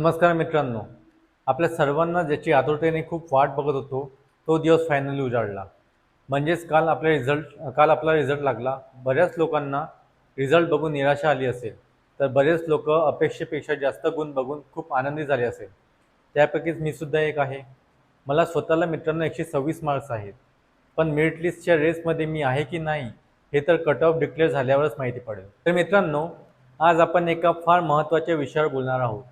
नमस्कार मित्रांनो. आपल्या सर्वांना ज्याची आतुरतेने खूप वाट बघत होतो तो दिवस फायनली उजाडला म्हणजेच काल आपला रिझल्ट काल आपला रिझल्ट लागला. बऱ्याच लोकांना रिझल्ट बघून निराशा आली असेल तर बरेच लोक अपेक्षेपेक्षा जास्त गुण बघून खूप आनंदी झाले असेल. त्यापैकीच मी सुद्धा एक आहे. मला स्वतःला मित्रांनो एकशे सव्वीस मार्क्स आहेत. पण मेरिट लिस्टच्या रेसमध्ये मी आहे की नाही हे तर कट ऑफ डिक्लेअर झाल्यावरच माहिती पडेल. तर मित्रांनो आज आपण एका फार महत्त्वाच्या विषयावर बोलणार आहोत.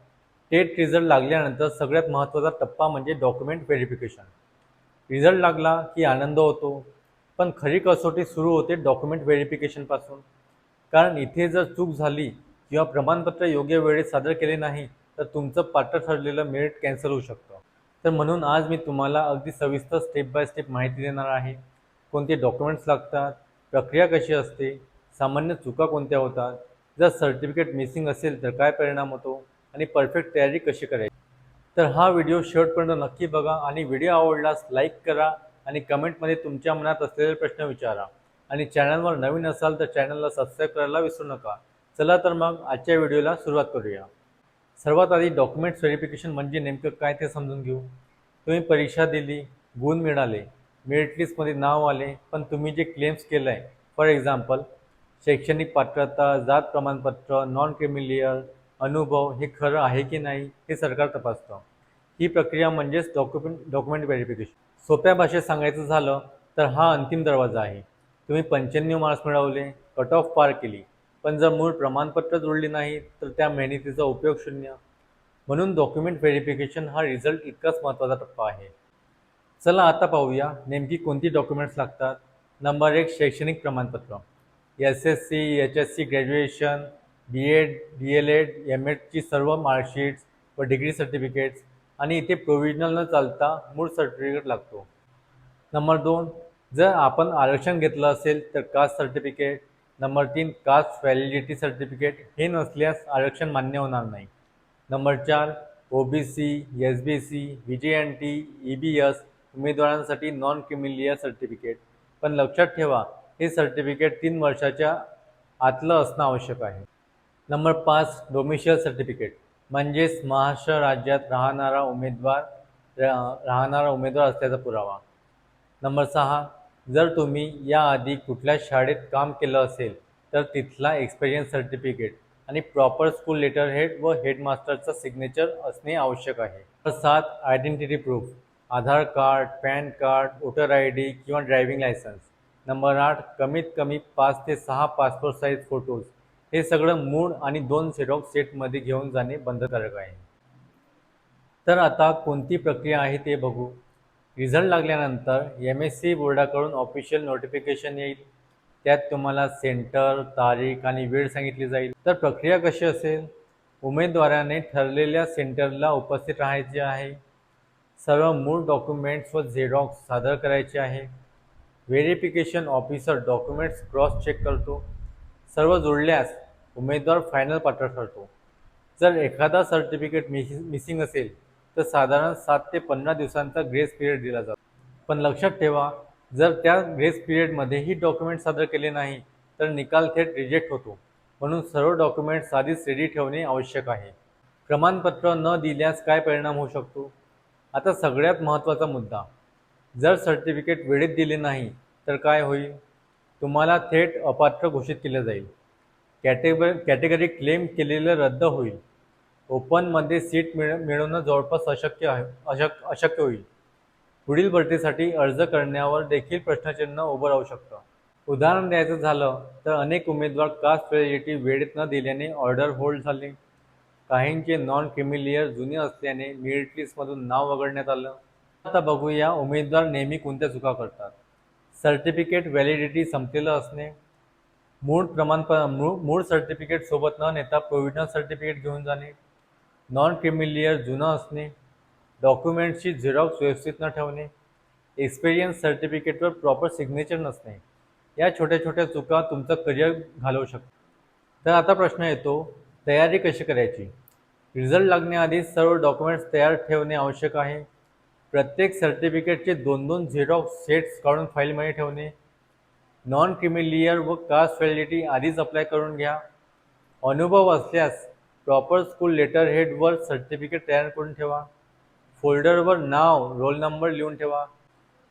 टेट रिझल्ट लागल्यानंतर सगळ्यात महत्त्वाचा टप्पा म्हणजे डॉक्युमेंट व्हेरिफिकेशन रिझल्ट लागला की आनंद होतो पण खरी कसोटी सुरू होते डॉक्युमेंट व्हेरिफिकेशनपासून कारण इथे जर चूक झाली किंवा प्रमाणपत्र योग्य वेळेत सादर केले नाही तर तुमचं पात्र ठरलेलं मेरिट कॅन्सल होऊ शकतं. तर म्हणून आज मी तुम्हाला अगदी सविस्तर स्टेप बाय स्टेप माहिती देणार आहे. कोणते डॉक्युमेंट्स लागतात प्रक्रिया कशी असते सामान्य चुका कोणत्या होतात जर सर्टिफिकेट मिसिंग असेल तर काय परिणाम होतो आणि परफेक्ट तयारी कशी करायची? तर हा व्हिडिओ शेवटपर्यंत नक्की बघा आणि व्हिडिओ आवडलास लाईक करा आणि कमेंटमध्ये तुमच्या मनात असलेले प्रश्न विचारा. आणि चॅनलवर नवीन असाल तर चॅनलला सबस्क्राईब करायला विसरू नका. चला तर मग आजच्या व्हिडिओला सुरुवात करूया. सर्वात आधी डॉक्युमेंट्स व्हेरिफिकेशन म्हणजे नेमकं काय ते समजून घेऊ. तुम्ही परीक्षा दिली गुण मिळाले मेरिट लिस्टमध्ये नाव आले पण तुम्ही जे क्लेम्स केलं आहे फॉर एक्झाम्पल शैक्षणिक पात्रता जात प्रमाणपत्र नॉन क्रिमिलियर अनुभव हे खरं आहे की नाही हे सरकार तपासतं. ही प्रक्रिया म्हणजेच डॉक्युमेंट डॉक्युमेंट व्हेरिफिकेशन सोप्या भाषेत सांगायचं झालं तर हा अंतिम दरवाजा आहे. तुम्ही पंच्याण्णव मार्क्स मिळवले कट ऑफ पार केली. पण जर मूळ प्रमाणपत्र जोडली नाही तर त्या मेहनतीचा उपयोग शून्य. म्हणून डॉक्युमेंट व्हेरिफिकेशन हा रिझल्ट इतकाच महत्त्वाचा टप्पा आहे. चला आता पाहूया नेमकी कोणती डॉक्युमेंट्स लागतात. नंबर एक शैक्षणिक प्रमाणपत्र. S S C H S C graduation B Ed D El Ed M एडची सर्व मार्कशीट्स व डिग्री सर्टिफिकेट्स आणि इथे प्रोव्हिजनल न चालता मूळ सर्टिफिकेट लागतो. नंबर दोन जर आपण आरक्षण घेतलं असेल तर कास्ट सर्टिफिकेट नंबर तीन कास्ट व्हॅलिडिटी सर्टिफिकेट हे नसल्यास आरक्षण मान्य होणार नाही. नंबर चार O B C S B C V J N T E B S उमेदवारांसाठी नॉन क्रिमिलियर सर्टिफिकेट पण लक्षात ठेवा हे सर्टिफिकेट तीन वर्षाच्या आतलं असणं आवश्यक आहे. नंबर पाच डोमिशियल सर्टिफिकेट. म्हणजेच महाराष्ट्र राज्यात राहणारा उमेदवार रा- राहणारा उमेदवार असल्याचा पुरावा. नंबर सहा जर तुम्ही याआधी कुठल्या शाळेत काम केलं असेल तर तिथला एक्सपिरियन्स सर्टिफिकेट आणि प्रॉपर स्कूल लेटर हेड व हेडमास्टरचं सिग्नेचर असणे आवश्यक आहे. नंबर सात identity proof Aadhaar card PAN card voter I D किंवा ड्रायव्हिंग लायसन्स नंबर आठ कमीत कमी पाच ते सहा पासपोर्ट साईज फोटोज हे सगळं मूळ आणि दोन झेरॉक्स सेटमध्ये घेऊन जाणे बंधकारक आहे. तर आता कोणती प्रक्रिया आहे ते बघू. रिझल्ट लागल्यानंतर एम एस सी बोर्डाकडून ऑफिशियल नोटिफिकेशन येईल. त्यात तुम्हाला सेंटर तारीख आणि वेळ सांगितली जाईल. तर प्रक्रिया कशी असेल? उमेदवाराने ठरलेल्या सेंटरला उपस्थित राहायचे आहे. सर्व मूळ डॉक्युमेंट्स व झेरॉक्स सादर करायचे आहे. Verification officer documents cross check करतो. सर्व जोडल्यास उमेदवार फायनल पात्र ठरतो. जर एखादा सर्टिफिकेट मिस मिसिंग असेल तर साधारण सात ते पंधरा दिवसांचा ग्रेस पिरियड दिला जातो. पण लक्षात ठेवा जर त्या ग्रेस पिरियडमध्येही डॉक्युमेंट सादर केले नाही तर निकाल थेट रिजेक्ट होतो. म्हणून सर्व डॉक्युमेंट्स आधीच रेडी ठेवणे आवश्यक आहे. प्रमाणपत्र न दिल्यास काय परिणाम होऊ शकतो? आता सगळ्यात महत्त्वाचा मुद्दा. जर सर्टिफिकेट वेळेत दिले नाही तर काय होईल? तुम्हाला थेट अपात्र घोषित केलं जाईल. कॅटेगरी कॅटेगरी क्लेम केलेलं रद्द होईल. ओपनमध्ये सीट मिळ मिळवणं जवळपास अशक्य आहे अशक अशक्य होईल. पुढील भरतीसाठी अर्ज करण्यावर देखील प्रश्नचिन्ह उभं राहू शकतं. उदाहरण द्यायचं झालं तर अनेक उमेदवार कास्ट व्हॅलिडिटी वेळेत न दिल्याने ऑर्डर होल्ड झाले. काहींचे नॉन क्रिमिलियर जुने असल्याने मेरिट लिस्टमधून नाव वगळण्यात आलं. आता बघूया उमेदवार नेहमी कोणत्या चुका करतात. सर्टिफिकेट व्हॅलिडिटी संपलेलं असणे. मूळ प्रमाणप मूळ मूळ सर्टिफिकेट सोबत न नेता प्रोव्हिजनल सर्टिफिकेट घेऊन जाणे. नॉन क्रिमिलियर जुनं असणे. डॉक्युमेंट्सची झेरॉक्स व्यवस्थित न ठेवणे. एक्सपिरियन्स सर्टिफिकेटवर प्रॉपर सिग्नेचर नसणे. या छोट्या छोट्या चुका तुमचं करिअर घालवू शकतात तर आता प्रश्न येतो तयारी कशी करायची? रिझल्ट लागण्याआधी सर्व डॉक्युमेंट्स तयार ठेवणे आवश्यक आहे. प्रत्येक सर्टिफिकेटचे दोन दोन झेरॉक्स सेट्स काढून फाईलमध्ये ठेवणे. नॉन क्रिमिलियर व कास्ट व्हॅलिडिटी आधीच अप्लाय करून घ्या. अनुभव असल्यास प्रॉपर स्कूल लेटर हेडवर सर्टिफिकेट तयार करून ठेवा. फोल्डरवर नाव रोल नंबर लिहून ठेवा.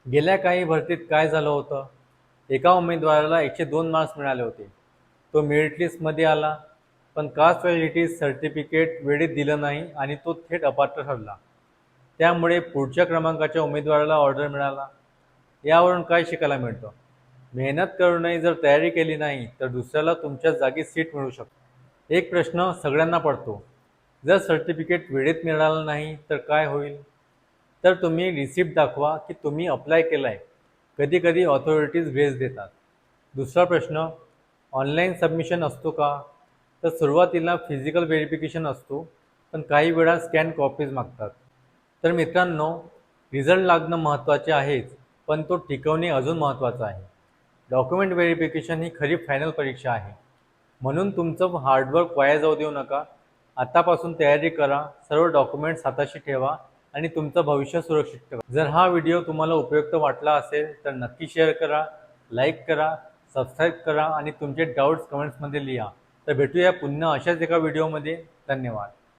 गेल्या काही भरतीत काय झालं होतं? एका उमेदवाराला एकशे दोन मार्क्स मिळाले होते. तो मेरिट लिस्टमध्ये आला पण कास्ट व्हॅलिडिटी सर्टिफिकेट वेळेत दिलं नाही आणि तो थेट अपात्र ठरला. त्यामुळे पुढच्या क्रमांकाच्या उमेदवाराला ऑर्डर मिळाला. यावरून काय शिकायला मिळतं? मेहनत करूनही जर तयारी केली नाही तर दुसऱ्याला तुमच्या जागी सीट मिळू शकतो. एक प्रश्न सगळ्यांना पडतो. जर सर्टिफिकेट वेळेत मिळालं नाही तर काय होईल? तर तुम्ही रिसिप्ट दाखवा की तुम्ही अप्लाय केला आहे कधी कधी ऑथॉरिटीज भेज देतात. दुसरा प्रश्न ऑनलाईन सबमिशन असतो का? तर सुरुवातीला फिजिकल व्हेरिफिकेशन असतो पण काही वेळा स्कॅन कॉपीज मागतात. तर मित्रांनो रिझल्ट लागणं महत्त्वाचे आहेच पण तो टिकवणे अजून महत्त्वाचं आहे. डॉक्युमेंट व्हेरिफिकेशन ही खरी फायनल परीक्षा आहे. म्हणून तुमचं हार्डवर्क वाया जाऊ देऊ नका. आतापासून तयारी करा सर्व डॉक्युमेंट्स हाताशी ठेवा आणि तुमचं भविष्य सुरक्षित ठेवा. जर हा व्हिडिओ तुम्हाला उपयुक्त वाटला असेल तर नक्की शेअर करा लाईक करा सबस्क्राईब करा आणि तुमचे डाऊट्स कमेंट्समध्ये लिहा. तर भेटूया पुन्हा अशाच एका व्हिडिओमध्ये धन्यवाद.